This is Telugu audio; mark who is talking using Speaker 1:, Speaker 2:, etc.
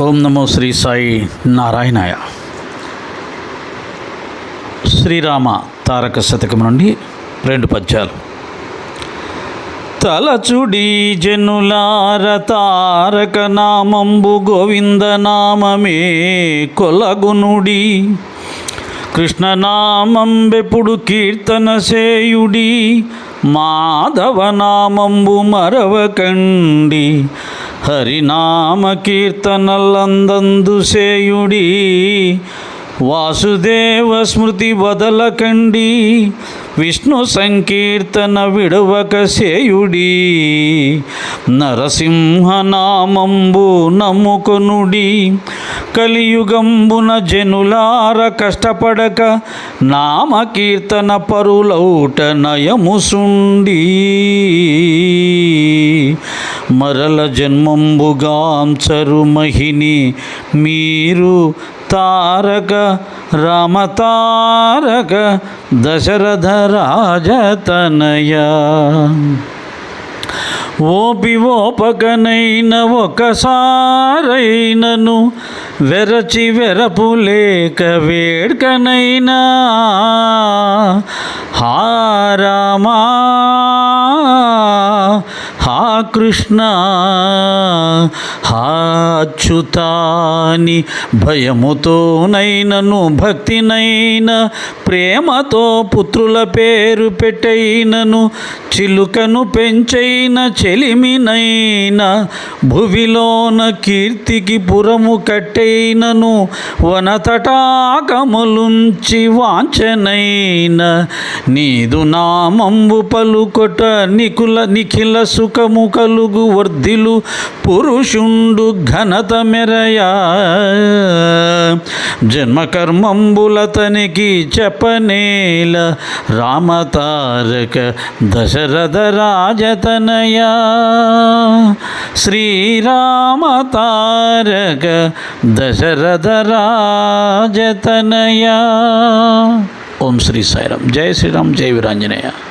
Speaker 1: ఓం నమో శ్రీ సాయి నారాయణాయ. శ్రీరామ తారక శతకం నుండి రెండు పద్యాలు. తలచుడి జనులార తారక నామంబు గోవింద నామమే కొలగునుడి. కృష్ణనామంబెప్పుడు కీర్తన సేయుడి. మాధవ నామంబు మరవకండి హరినామ కీర్తనలందందు సేయుడి వాసుదేవ స్మృతి వదలకండి. విష్ణు సంకీర్తన విడవక సేయుడి నరసింహనామంబు నమ్ముకొనుడి. కలియుగంబున జనులార కష్టపడక నామకీర్తన పరులౌట నయముసుండి. మరల జన్మంబుగాంచరుమహిని మీరు తారక రామతారక దశరథ రాజతనయ. ఓపి ఓపకనైన ఒకసారైనను వెరచి వెరపు లేక వేడ్కనైనా. హారామా హా కృష్ణ హా అచ్యుతాని భయముతోనైనను భక్తినైన ప్రేమతో పుత్రుల పేరు పెట్టైనను చిలుకను పెంచైన చెలిమినైన భువిలోన కీర్తికి పురము కట్టైనను వనతటాకములుంచి వాంచనైన నీదు నామంబు పలుకొట నికుల నిఖిల సుఖము కలుగు వర్ధిలు పురుషుండు ఘనత మెరయా. జన్మకర్మంబులతనికి చెప్పనేల రామతారక దశరథ రాజతనయా. శ్రీరామతారక దశరథ రాజతనయా. ఓం శ్రీ సాయిరామ్. జయ శ్రీరామ్. జయ వీరాంజనేయ.